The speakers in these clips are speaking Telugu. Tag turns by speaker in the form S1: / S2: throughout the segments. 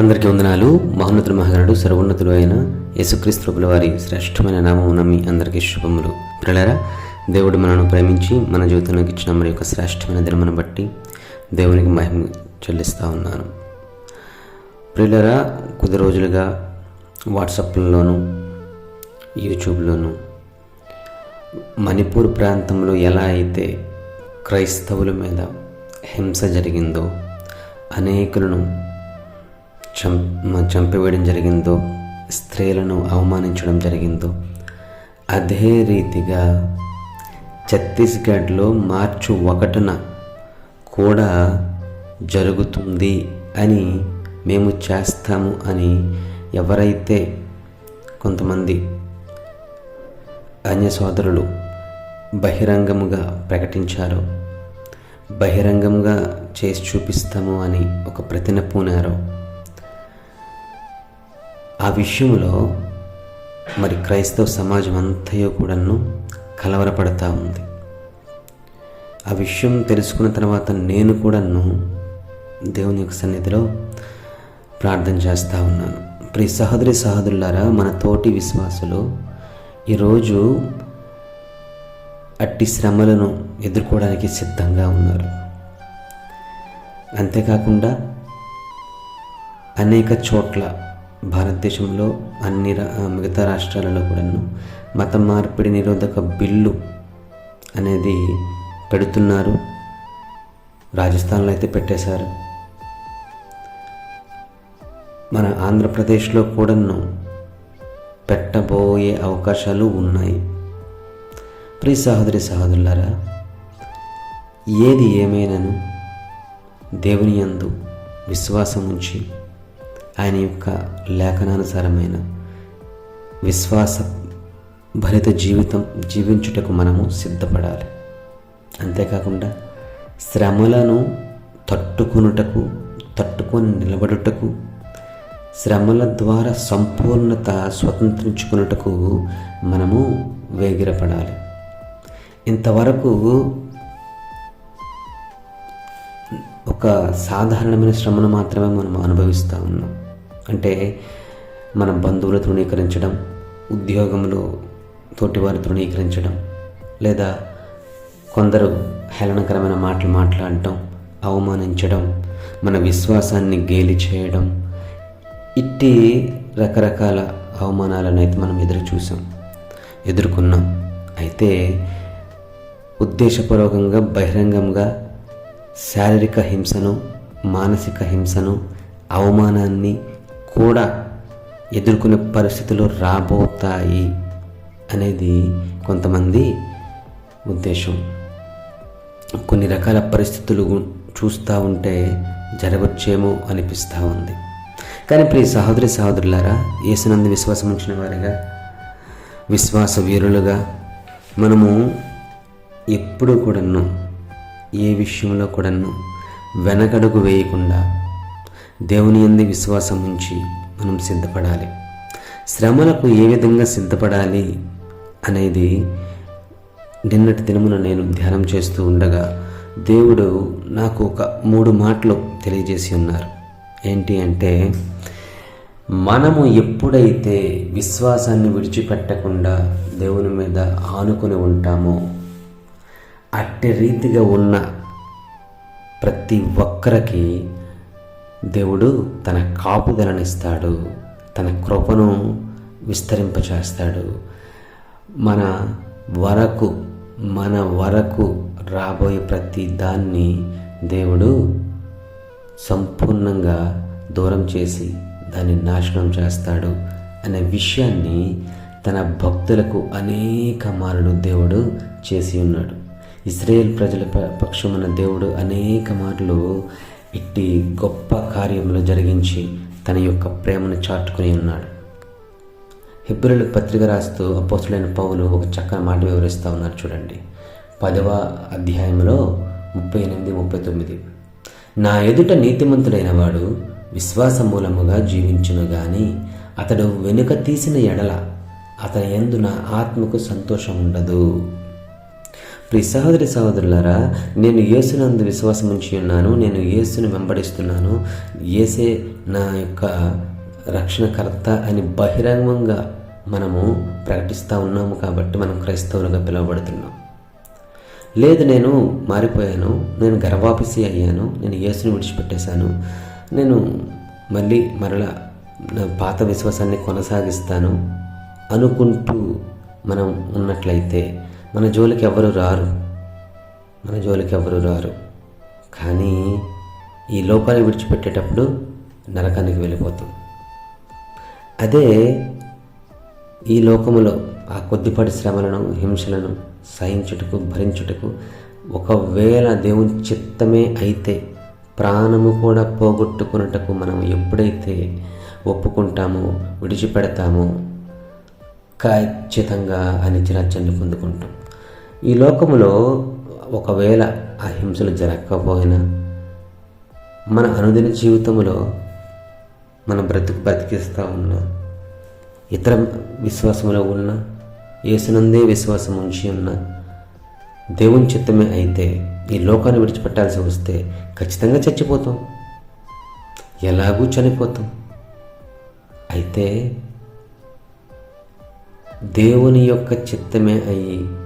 S1: అందరికీ వందనాలు. మహోన్నతుల మహాగణుడు సర్వోన్నతులు అయిన యేసుక్రీస్తు ప్రభుల వారి శ్రేష్టమైన నామం నమ్మి అందరికీ శుభములు. ప్రియులారా దేవుడు మనను ప్రేమించి మన జీవితంలోకి ఇచ్చిన మరి యొక్క శ్రేష్టమైన దినమును బట్టి దేవునికి మహిమ చెల్లిస్తూ ఉన్నాను. ప్రియులరా కొద్ది రోజులుగా వాట్సాప్లలోను యూట్యూబ్లోను మణిపూర్ ప్రాంతంలో ఎలా అయితే క్రైస్తవుల మీద హింస జరిగిందో అనేకులను చం చంపివేయడం జరిగిందో స్త్రీలను అవమానించడం జరిగిందో అదే రీతిగా ఛత్తీస్గఢ్లో మార్చి ఒకటిన కూడా జరుగుతుంది అని మేము చేస్తాము అని ఎవరైతే కొంతమంది అన్య సోదరులు బహిరంగముగా ప్రకటించారో బహిరంగంగా చేసి చూపిస్తాము అని ఒక ప్రతిన పూనారో ఆ విషయంలో మరి క్రైస్తవ సమాజం అంతయో కూడాను కలవరపడతా ఉంది. ఆ విషయం తెలుసుకున్న తర్వాత నేను కూడాను దేవుని యొక్క సన్నిధిలో ప్రార్థన చేస్తూ ఉన్నాను. ప్రి సహోదరి సహోదరులారా మన తోటి విశ్వాసులు ఈరోజు అట్టి శ్రమలను ఎదుర్కోవడానికి సిద్ధంగా ఉన్నారు. అంతేకాకుండా అనేక చోట్ల భారతదేశంలో అన్ని రా- మిగతా రాష్ట్రాలలో కూడాను మత మార్పిడి నిరోధక బిల్లు అనేది పెడుతున్నారు. రాజస్థాన్లో అయితే పెట్టేశారు. మన ఆంధ్రప్రదేశ్లో కూడాను పెట్టబోయే అవకాశాలు ఉన్నాయి. ప్రియ సహోదరి సహోదరులారా ఏది ఏమైనాను దేవుని యందు విశ్వాసం ఉంచి ఆయన యొక్క లేఖనానుసారమైన విశ్వాస భరిత జీవితం జీవించుటకు మనము సిద్ధపడాలి. అంతేకాకుండా శ్రమలను తట్టుకొనుటకు తట్టుకొని నిలబడుటకు శ్రమల ద్వారా సంపూర్ణత స్వతంత్రించుకున్నటకు మనము వేగిరపడాలి. ఇంతవరకు ఒక సాధారణమైన శ్రమను మాత్రమే మనం అనుభవిస్తూ ఉన్నాం. అంటే మన బంధువులు తృణీకరించడం ఉద్యోగంలో తోటివారు తృణీకరించడం లేదా కొందరు హేళనకరమైన మాటలు మాట్లాడటం అవమానించడం మన విశ్వాసాన్ని గేలి చేయడం ఇట్టి రకరకాల అవమానాలను అయితే మనం ఎదురు చూసాం ఎదుర్కొన్నాం. అయితే ఉద్దేశపూర్వకంగా బహిరంగంగా శారీరక హింసను మానసిక హింసను అవమానాన్ని కూడా ఎదుర్కొనే పరిస్థితులు రాబోతాయి అనేది కొంతమంది ఉద్దేశం. కొన్ని రకాల పరిస్థితులు చూస్తూ ఉంటే జరగచ్చేమో అనిపిస్తూ ఉంది. కానీ ప్రియ సహోదరి సహోదరులారా యేసునందు విశ్వాసం ఉంచిన వారిగా విశ్వాస వీరులుగా మనము ఎప్పుడు కూడాను ఏ విషయంలో కూడాను వెనకడుగు వేయకుండా దేవుని ఎందు విశ్వాసం ఉంచి మనం సిద్ధపడాలి. శ్రమలకు ఏ విధంగా సిద్ధపడాలి అనేది నిన్నటి దినమున నేను ధ్యానం చేస్తూ ఉండగా దేవుడు నాకు ఒక మూడు మాటలు తెలియజేసి ఉన్నారు. ఏంటి అంటే మనము ఎప్పుడైతే విశ్వాసాన్ని విడిచిపెట్టకుండా దేవుని మీద ఆనుకొని ఉంటామో అట్టి రీతిగా ఉన్న ప్రతి ఒక్కరికి దేవుడు తన కాపుదలనిస్తాడు తన కృపను విస్తరింపచేస్తాడు. మన వరకు మన వరకు రాబోయే ప్రతి దాన్ని దేవుడు సంపూర్ణంగా దూరం చేసి దాన్ని నాశనం చేస్తాడు అనే విషయాన్ని తన భక్తులకు అనేక మార్లు దేవుడు చేసి ఉన్నాడు. ఇస్రాయేల్ ప్రజల ప- పక్షమున దేవుడు అనేక మార్లు ఇట్టి గొప్ప కార్యములు జరిగించి తన యొక్క ప్రేమను చాటుకుని ఉన్నాడు. హిబ్రులకు పత్రిక రాస్తూ అపోసులైన పౌలు ఒక చక్కని మాట వివరిస్తూ ఉన్నారు చూడండి. పదవ అధ్యాయంలో ముప్పై ఎనిమిది ముప్పై తొమ్మిది. నా ఎదుట నీతిమంతుడైన వాడు విశ్వాస మూలముగా జీవించును గాని అతడు వెనుక తీసిన ఎడల అతని ఎందు నా ఆత్మకు సంతోషం ఉండదు ప్రి సహోదరి సహోదరులారా నేను యేసునందు విశ్వాసం ఉంచి ఉన్నాను నేను యేసును వెంబడిస్తున్నాను. యేసే నా యొక్క రక్షణకర్త అని బహిరంగంగా మనము ప్రకటిస్తూ ఉన్నాము కాబట్టి మనం క్రైస్తవులుగా పిలువబడుతున్నాం. లేదు నేను మారిపోయాను నేను గర్వాపిసి అయ్యాను నేను యేసుని విడిచిపెట్టేశాను నేను మళ్ళీ మరలా నా పాత విశ్వాసాన్ని కొనసాగిస్తాను అనుకుంటూ మనం ఉన్నట్లయితే మన జోలికి ఎవరు రారు. మన జోలికి ఎవరు రారు. కానీ ఈ లోపాన్ని విడిచిపెట్టేటప్పుడు నరకానికి వెళ్ళిపోతాం. అదే ఈ లోకములో ఆ కొద్దిపాటి శ్రమలను హింసలను సహించుటకు భరించుటకు ఒకవేళ దేవుని చిత్తమే అయితే ప్రాణము కూడా పోగొట్టుకున్నటకు మనం ఎప్పుడైతే ఒప్పుకుంటామో విడిచిపెడతామో ఖచ్చితంగా అనిత్యరాజ్యాన్ని పొందుకుంటాం. ఈ లోకములో ఒకవేళ ఆ హింసలు జరగకపోయినా మన అనుదిన జీవితంలో మన బ్రతుకు బ్రతికిస్తూ ఉన్న ఇతర విశ్వాసంలో ఉన్న యేసునందే విశ్వాసం ఉంచి ఉన్న దేవుని చిత్తమే అయితే ఈ లోకాన్ని విడిచిపెట్టాల్సి వస్తే ఖచ్చితంగా చచ్చిపోతాం. ఎలాగూ చనిపోతాం. అయితే దేవుని యొక్క చిత్తమే అయ్యి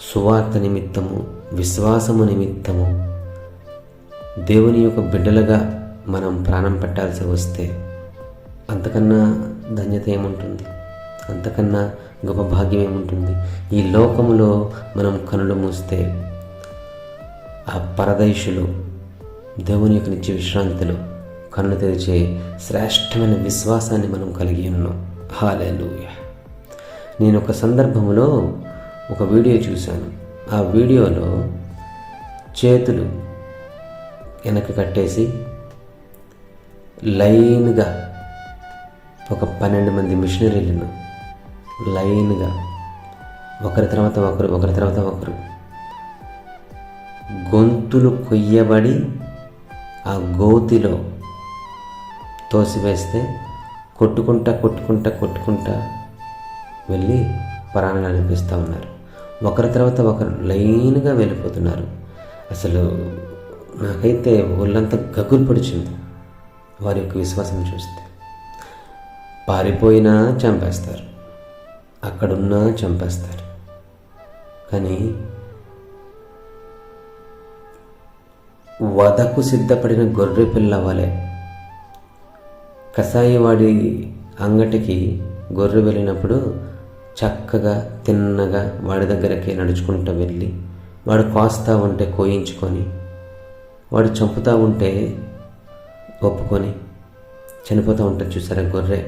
S1: సువార్త నిమిత్తము విశ్వాసము నిమిత్తము. దేవుని యొక్క బిడ్డలుగా మనం ప్రాణం పెట్టాల్సి వస్తే అంతకన్నా ధన్యత ఏముంటుంది? అంతకన్నా గొప్ప భాగ్యం ఏముంటుంది? ఈ లోకములో మనం కనులు మూస్తే ఆ పరదేశులు దేవుని యొక్క నిత్య విశ్రాంతిలో కన్ను తెరిచే శ్రేష్టమైన విశ్వాసాన్ని మనం కలిగి ఉన్నాం. హాలేలుయ. నేను ఒక సందర్భంలో ఒక వీడియో చూశాను. ఆ వీడియోలో చేతులు వెనక్కి కట్టేసి లైన్గా ఒక పన్నెండు మంది మిషనరీలను లైన్గా ఒకరి తర్వాత ఒకరు ఒకరి తర్వాత ఒకరు గొంతులు కొయ్యబడి ఆ గోతిలో తోసివేస్తే కొట్టుకుంటా కొట్టుకుంటా కొట్టుకుంటా వెళ్ళి ప్రాణాలు అనిపిస్తూ ఉన్నారు. ఒకరి తర్వాత ఒకరు లైన్గా వెళ్ళిపోతున్నారు. అసలు నాకైతే ఒళ్ళంతా గగులు పొడిచింది. వారి యొక్క విశ్వాసం చూస్తే. పారిపోయినా చంపేస్తారు. అక్కడున్నా చంపేస్తారు. కానీ వదకు సిద్ధపడిన గొర్రె పిల్ల వలె కషాయివాడి అంగటికి గొర్రె వెళ్ళినప్పుడు చక్కగా తిన్నగా వాడి దగ్గరికి నడుచుకుంటూ వెళ్ళి వాడు కోస్తా ఉంటే కోయించుకొని వాడు చంపుతూ ఉంటే ఒప్పుకొని చనిపోతూ ఉంటుంది చూసారా గొర్రె?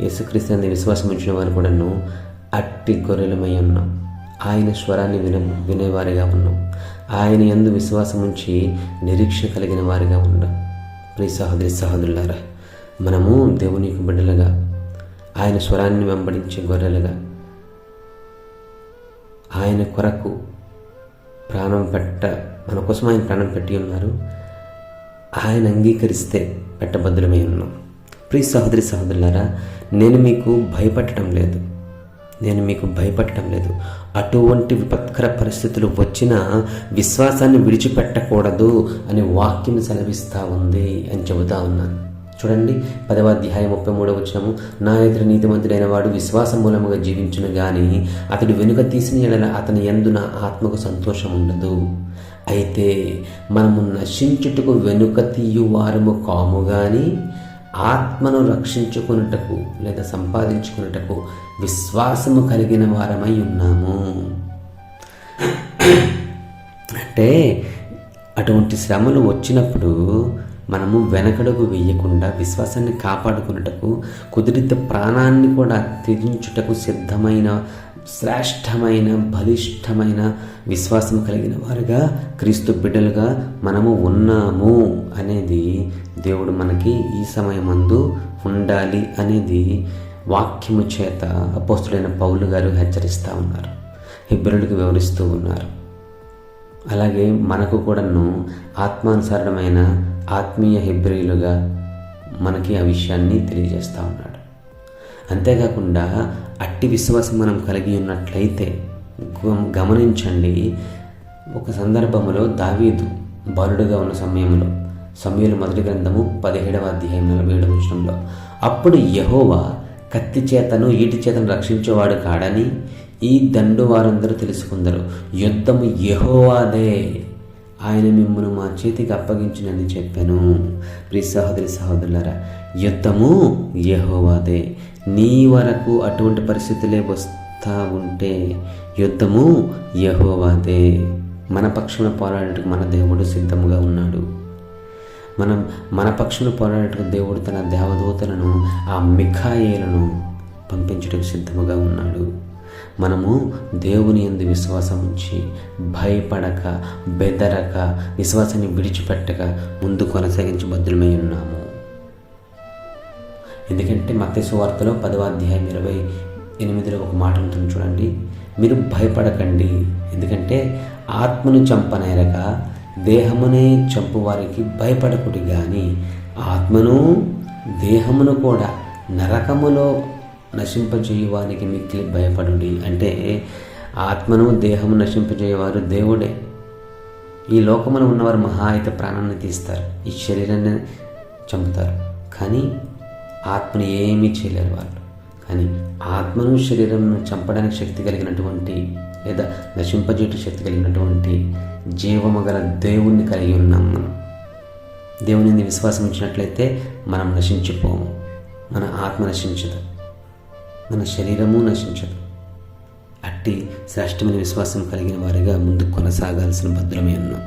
S1: యేసుక్రీస్తుని విశ్వాసం ఉంచిన వారు కూడాను అట్టి గొర్రెలమై ఉన్నాం. ఆయన స్వరాన్ని విన వినేవారిగా ఉన్నాం. ఆయన ఎందు విశ్వాసం ఉంచి నిరీక్ష కలిగిన వారిగా ఉన్నాం. ప్రియ సహోదరి సహోదరులారా మనము దేవునికి బిడ్డలుగా ఆయన స్వరాన్ని వెంబడించే గొర్రెలుగా. ఆయన కొరకు ప్రాణం పెట్ట మన కోసం ఆయన ప్రాణం పెట్టి ఉన్నారు. ఆయన అంగీకరిస్తే పెట్టబద్దులమై ఉన్నాం. ప్రియ సహోదరి సహోదరులారా నేను మీకు భయపడటం లేదు. నేను మీకు భయపడటం లేదు. అటువంటి విపత్కర పరిస్థితులు వచ్చినా విశ్వాసాన్ని విడిచిపెట్టకూడదు అని వాక్యం సెలవిస్తూ ఉంది అని చెబుతా ఉన్నాను. చూడండి. పదవ అధ్యాయం ముప్పై మూడవ వచ్చినము నా ఎదురు నీతిమంతుడైన వాడు విశ్వాసం మూలముగా జీవించును గాని అతడు వెనుక తీసిన ఎడల అతని ఎందు నా ఆత్మకు సంతోషం ఉండదు. అయితే మనము నశించుటకు వెనుక తీయువారము కాము కానీ ఆత్మను రక్షించుకున్నటకు లేదా సంపాదించుకున్నటకు విశ్వాసము కలిగిన వారమై ఉన్నాము. అంటే అటువంటి శ్రమలు వచ్చినప్పుడు మనము వెనకడుగు వేయకుండా విశ్వాసాన్ని కాపాడుకున్నటకు కుదిరిత ప్రాణాన్ని కూడా త్యజించుటకు సిద్ధమైన శ్రేష్టమైన బలిష్టమైన విశ్వాసం కలిగిన వారుగా క్రీస్తు బిడ్డలుగా మనము ఉన్నాము అనేది దేవుడు మనకి ఈ సమయమందు ఉండాలి అనేది వాక్యము చేత అపోస్తుడైన పౌలు గారు హెచ్చరిస్తూ ఉన్నారు. హిబ్రులకు వివరిస్తూ ఉన్నారు. అలాగే మనకు కూడాను ఆత్మానుసారణమైన ఆత్మీయ హిబ్రిలుగా మనకి ఆ విషయాన్ని తెలియజేస్తూ ఉన్నాడు. అంతేకాకుండా అట్టి విశ్వాసం మనం కలిగి ఉన్నట్లయితే గమనించండి ఒక సందర్భంలో దావీదు బాలుడుగా ఉన్న సమయంలో సమయంలో మొదటి గ్రంథము పదిహేడవ అధ్యాయం నలభై ఏడవ విషయంలో అప్పుడు యహోవా కత్తి చేతను ఈటి చేతను రక్షించేవాడు కాడని ఈ దండు వారందరూ తెలుసుకుందరు. యుద్ధము యహోవాదే ఆయన మిమ్మల్ని మా చేతికి అప్పగించినని చెప్పాను. ప్రి సహోదరి సహోదరులారా యుద్ధము యహోవాదే. నీ వరకు అటువంటి పరిస్థితులే వస్తా ఉంటే యుద్ధము యహోవాదే. మన పక్షున పోరాడటకు మన దేవుడు సిద్ధముగా ఉన్నాడు. మనం మన పక్షున పోరాడటకు దేవుడు తన దేవదూతలను ఆ మిఖాయేలను పంపించడానికి సిద్ధముగా ఉన్నాడు. మనము దేవుని ఎందు విశ్వాసం ఉంచి భయపడక బెదరక విశ్వాసాన్ని విడిచిపెట్టక ముందు కొనసాగించి భద్రమై ఉన్నాము. ఎందుకంటే మత్స్సు వార్తలో పదవ అధ్యాయం ఇరవై ఎనిమిదిలో ఒక మాట ఉంటుంది చూడండి. మీరు భయపడకండి. ఎందుకంటే ఆత్మను చంపనేరక దేహమునే చంపువారికి భయపడకుడి కానీ ఆత్మను దేహమును కూడా నరకములో నశింపజేయువానికి మిక్కిలి భయపడుడి. అంటే ఆత్మను దేహము నశింపజేయవారు దేవుడే. ఈ లోకములో ఉన్నవారు మహా అయితే ప్రాణాన్ని తీస్తారు. ఈ శరీరాన్ని చంపుతారు. కానీ ఆత్మను ఏమీ చేయలేరు వాళ్ళు. కానీ ఆత్మను శరీరంను చంపడానికి శక్తి కలిగినటువంటి లేదా నశింపజేటు శక్తి కలిగినటువంటి జీవము గల దేవుణ్ణి కలిగి ఉన్నాం మనం. దేవుని విశ్వాసం ఇచ్చినట్లయితే మనం నశించిపోము. మన ఆత్మ నశించదు. మన శరీరము నశించదు. అట్టి శ్రేష్టమైన విశ్వాసం కలిగిన వారిగా ముందుకు కొనసాగాల్సిన భద్రమే ఉన్నాం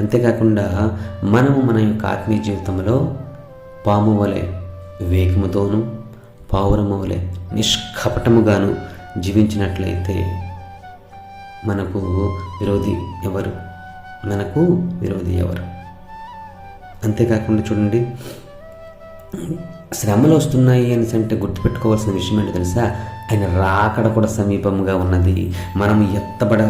S1: అంతేకాకుండా మనము మన యొక్క ఆత్మీయ జీవితంలో పాము వలె వివేకముతోనూ పావురము వలె నిష్కపటముగాను జీవించినట్లయితే మనకు విరోధి ఎవరు? మనకు విరోధి ఎవరు? అంతేకాకుండా చూడండి శ్రమలు వస్తున్నాయి అని అంటే గుర్తుపెట్టుకోవాల్సిన విషయం ఏంటో తెలుసా? ఆయన రాకడ కూడా సమీపంగా ఉన్నది. మనం ఎత్తబడ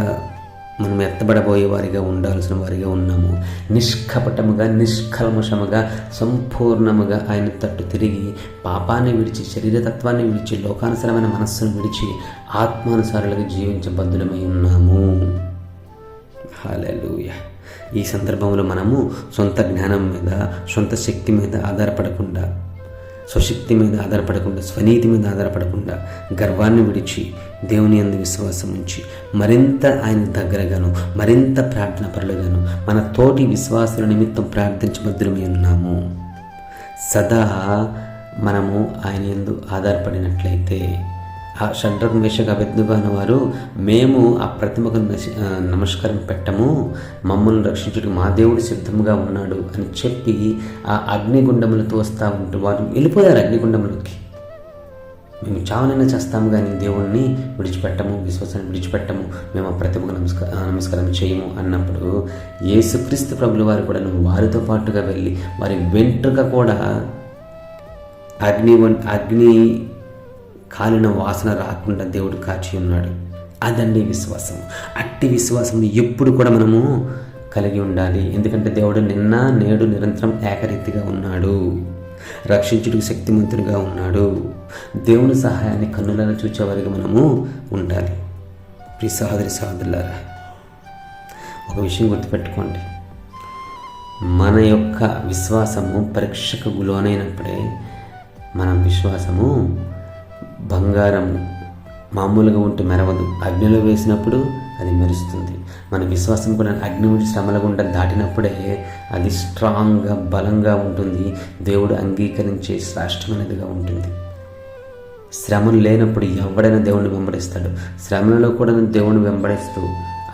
S1: మనం ఎత్తబడబోయే వారిగా ఉండాల్సిన వారిగా ఉన్నాము. నిష్కపటముగా నిష్కల్మషముగా సంపూర్ణముగా ఆయన తట్టు తిరిగి పాపాన్ని విడిచి శరీరతత్వాన్ని విడిచి లోకానుసరమైన మనస్సును విడిచి ఆత్మానుసారులుగా జీవించే బద్దులమై ఉన్నాము. హాలూయ ఈ సందర్భంలో మనము సొంత జ్ఞానం మీద సొంత శక్తి మీద ఆధారపడకుండా స్వశక్తి మీద ఆధారపడకుండా స్వనీతి మీద ఆధారపడకుండా గర్వాన్ని విడిచి దేవుని అందు విశ్వాసం ఉంచి మరింత ఆయన దగ్గరగాను మరింత ప్రార్థన పరులుగాను మన తోటి విశ్వాసుల నిమిత్తం ప్రార్థించబద్రమై ఉన్నాము. సదా మనము ఆయన ఎందు ఆధారపడినట్లయితే ఆ షడ్రకు మేషక అభిజ్ఞాన వారు మేము ఆ ప్రతిమకు నమస్కారం పెట్టము. మమ్మల్ని రక్షించుడు మా దేవుడు సిద్ధంగా ఉన్నాడు అని చెప్పి ఆ అగ్నిగుండములు తోస్తూ ఉంటూ వారు వెళ్ళిపోయారు అగ్నిగుండములకి. మేము చావనైనా చేస్తాము కానీ దేవుణ్ణి విడిచిపెట్టము విశ్వాసాన్ని విడిచిపెట్టము. మేము ఆ ప్రతిమకు నమస్కార నమస్కారం చేయము అన్నప్పుడు యేసుక్రీస్తు ప్రభుల వారు కూడా నువ్వు వారితో పాటుగా వెళ్ళి వారి వెంట్రుక కూడా అగ్ని అగ్ని కాలిన వాసన రాకుండా దేవుడు కాచి ఉన్నాడు. అదండి విశ్వాసం. అట్టి విశ్వాసం ఎప్పుడు కూడా మనము కలిగి ఉండాలి. ఎందుకంటే దేవుడు నిన్న నేడు నిరంతరం ఏకరీతిగా ఉన్నాడు. రక్షించుడికి శక్తిమంతుడిగా ఉన్నాడు. దేవుని సహాయాన్ని కన్నులను చూచేవారికి మనము ఉండాలి. ప్రి సహోదరి సహోదరులారా ఒక విషయం గుర్తుపెట్టుకోండి. మన యొక్క విశ్వాసము పరీక్షకు లోనైనప్పుడే మన విశ్వాసము బంగారం మామూలుగా ఉంటే మెరవదు. అగ్నిలో వేసినప్పుడు అది మెరుస్తుంది. మన విశ్వాసం కూడా అగ్ని శ్రమల గుండా దాటినప్పుడే అది స్ట్రాంగ్గా బలంగా ఉంటుంది. దేవుడు అంగీకరించే శ్రేష్టమైనదిగా ఉంటుంది. శ్రమలు లేనప్పుడు ఎవడైనా దేవుడిని వెంబడిస్తాడు? శ్రమలలో కూడా దేవుడిని వెంబడిస్తూ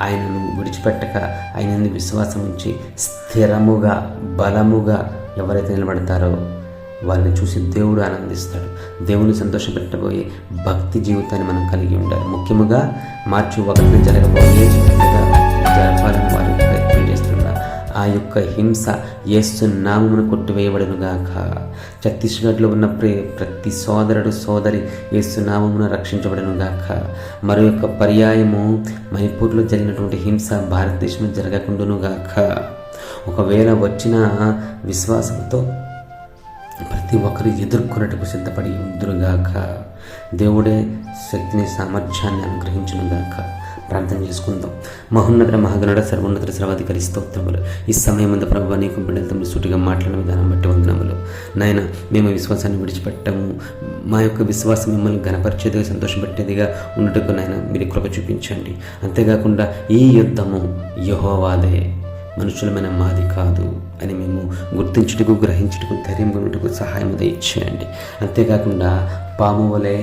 S1: ఆయనను విడిచిపెట్టక ఆయన విశ్వాసం ఉంచి స్థిరముగా బలముగా ఎవరైతే నిలబడతారో వారిని చూసి దేవుడు ఆనందిస్తాడు. దేవుని సంతోషపెట్టబోయే భక్తి జీవితాన్ని మనం కలిగి ఉండాలి. ముఖ్యంగా మార్చి ఒకటి జరగబోయే జరపాలని వారు ప్రయత్నం చేస్తున్నారు ఆ యొక్క హింస యేసు నామమును కొట్టివేయబడను గాక. ఛత్తీస్గఢ్లో ఉన్న ప్రే ప్రతి సోదరుడు సోదరి యేసు నామమును రక్షించబడను గాక. మరో యొక్క పర్యాయము మణిపూర్లో జరిగినటువంటి హింస భారతదేశంలో జరగకుండాను గాక. ఒకవేళ వచ్చిన విశ్వాసంతో ప్రతి ఒక్కరు ఎదుర్కొన్నట్టుకు సిద్ధపడి ఉందురుగాక దేవుడే శక్తిని సామర్థ్యాన్ని అనుగ్రహించునుగాక. ప్రార్థన చేసుకుందాం. మహోన్నత మహాగణుడ సర్వోన్నత సర్వాధికారి స్తోత్రములు. ఈ సమయం ముందు ప్రభు నీకు బిడ్డలతో సూటిగా మాట్లాడిన విధానం బట్టి వందనములు. నాయన మేము విశ్వాసాన్ని విడిచిపెట్టము. మా యొక్క విశ్వాసం మిమ్మల్ని గణపరిచేదిగా సంతోషపెట్టేదిగా ఉండటకు నాయన మీరు కృప చూపించండి. అంతేకాకుండా ఈ యుద్ధము యహోవాదే. మనుషులమైన మాది కాదు అని మేము గుర్తించుటకు గ్రహించుటకు ధైర్యం కొనుటకు సహాయం దయచేయండి. అంతేకాకుండా పాము వలె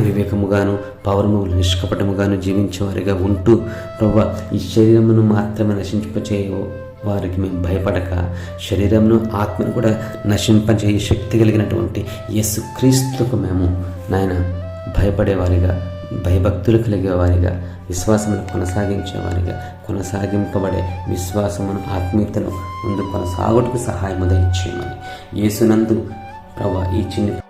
S1: వివేకముగాను పౌరము వలె నిష్కపటముగాను జీవించేవారిగా ఉంటూ ప్రభు ఈ శరీరమును మాత్రమే నశింపచేయో వారికి మేము భయపడక శరీరంను ఆత్మను కూడా నశింపజేయ శక్తి కలిగినటువంటి యేసుక్రీస్తుకు మేము నాయన భయపడేవారిగా భయభక్తులు కలిగే వారిగా విశ్వాసమును కొనసాగించేవారిగా కొనసాగింపబడే విశ్వాసమును ఆత్మీయతను ముందు కొనసాగుటకు సహాయము దయచేయమని. యేసునందు ప్రభా ఈ చిన్ని